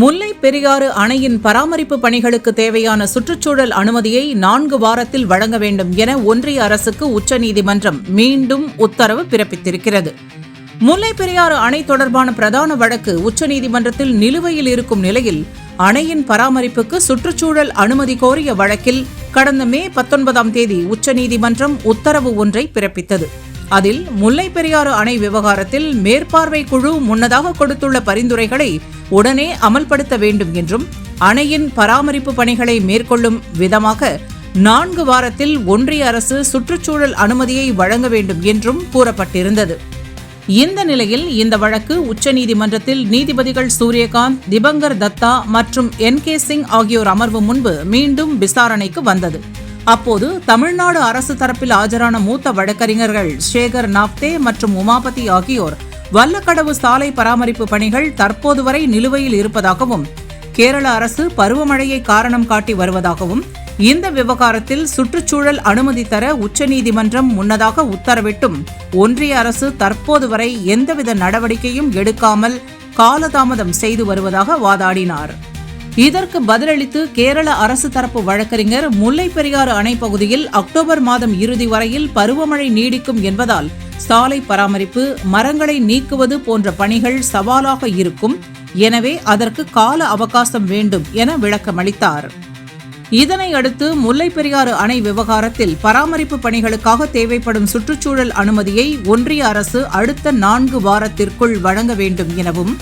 முல்லை பெரியாறு அணையின் பராமரிப்பு பணிகளுக்கு தேவையான சுற்றுச்சூழல் அனுமதியை நான்கு வாரத்தில் வழங்க வேண்டும் என ஒன்றிய அரசுக்கு உச்சநீதிமன்றம் மீண்டும் உத்தரவு பிறப்பித்திருக்கிறது. முல்லை பெரியாறு அணை தொடர்பான பிரதான வழக்கு உச்சநீதிமன்றத்தில் நிலுவையில் இருக்கும் நிலையில் அணையின் பராமரிப்புக்கு சுற்றுச்சூழல் அனுமதி கோரிய வழக்கில் கடந்த மே பத்தொன்பதாம் தேதி உச்சநீதிமன்றம் உத்தரவு ஒன்றை பிறப்பித்தது. அதில் முல்லை பெரியாறு அணை விவகாரத்தில் மேற்பார்வை குழு முன்னதாக கொடுத்துள்ள பரிந்துரைகளை உடனே அமல்படுத்த வேண்டும் என்றும் அணையின் பராமரிப்பு பணிகளை மேற்கொள்ளும் விதமாக நான்கு வாரத்தில் ஒன்றிய அரசு சுற்றுச்சூழல் அனுமதியை வழங்க வேண்டும் என்றும் கூறப்பட்டிருந்தது. இந்த நிலையில் இந்த வழக்கு உச்சநீதிமன்றத்தில் நீதிபதிகள் சூரியகாந்த் திபங்கர் தத்தா மற்றும் என் கே சிங் ஆகியோர் அமர்வு முன்பு மீண்டும் விசாரணைக்கு வந்தது. அப்போது தமிழ்நாடு அரசு தரப்பில் ஆஜரான மூத்த வழக்கறிஞர்கள் சேகர் நாப்தே மற்றும் உமாபதி ஆகியோர் வல்லக்கடவு சாலை பராமரிப்பு பணிகள் தற்போது வரை நிலுவையில் இருப்பதாகவும் கேரள அரசு பருவமழையை காரணம் காட்டி வருவதாகவும் இந்த விவகாரத்தில் சுற்றுச்சூழல் அனுமதி தர உச்சநீதிமன்றம் முன்னதாக உத்தரவிட்டும். ஒன்றிய அரசு தற்போது வரை எந்தவித நடவடிக்கையும் எடுக்காமல் காலதாமதம் செய்து வருவதாக வாதாடினார். இதற்கு பதிலளித்து கேரள அரசு தரப்பு வழக்கறிஞர் முல்லை பெரியாறு அணை பகுதியில் அக்டோபர் மாதம் இறுதி வரையில் பருவமழை நீடிக்கும் என்பதால் சாலை பராமரிப்பு மரங்களை நீக்குவது போன்ற பணிகள் சவாலாக இருக்கும். எனவே அதற்கு கால அவகாசம் வேண்டும் என விளக்கமளித்தார். இதனை அடுத்து முல்லை பெரியாறு அணை விவகாரத்தில் பராமரிப்பு பணிகளுக்காக தேவைப்படும் சுற்றுச்சூழல் அனுமதியை ஒன்றிய அரசு அடுத்த நான்கு வாரத்திற்குள் வழங்க வேண்டும் எனவும்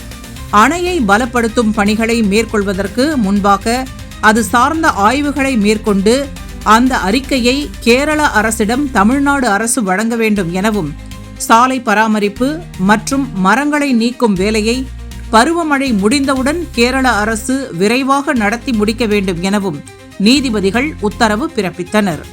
அணையை பலப்படுத்தும் பணிகளை மேற்கொள்வதற்கு முன்பாக அது சார்ந்த ஆய்வுகளை மேற்கொண்டு அந்த அறிக்கையை கேரள அரசிடம் தமிழ்நாடு அரசு வழங்க வேண்டும் எனவும் சாலை பராமரிப்பு மற்றும் மரங்களை நீக்கும் வேலையை பருவமழை முடிந்தவுடன் கேரள அரசு விரைவாக நடத்தி முடிக்க வேண்டும் எனவும் நீதிபதிகள் உத்தரவு பிறப்பித்தனர்.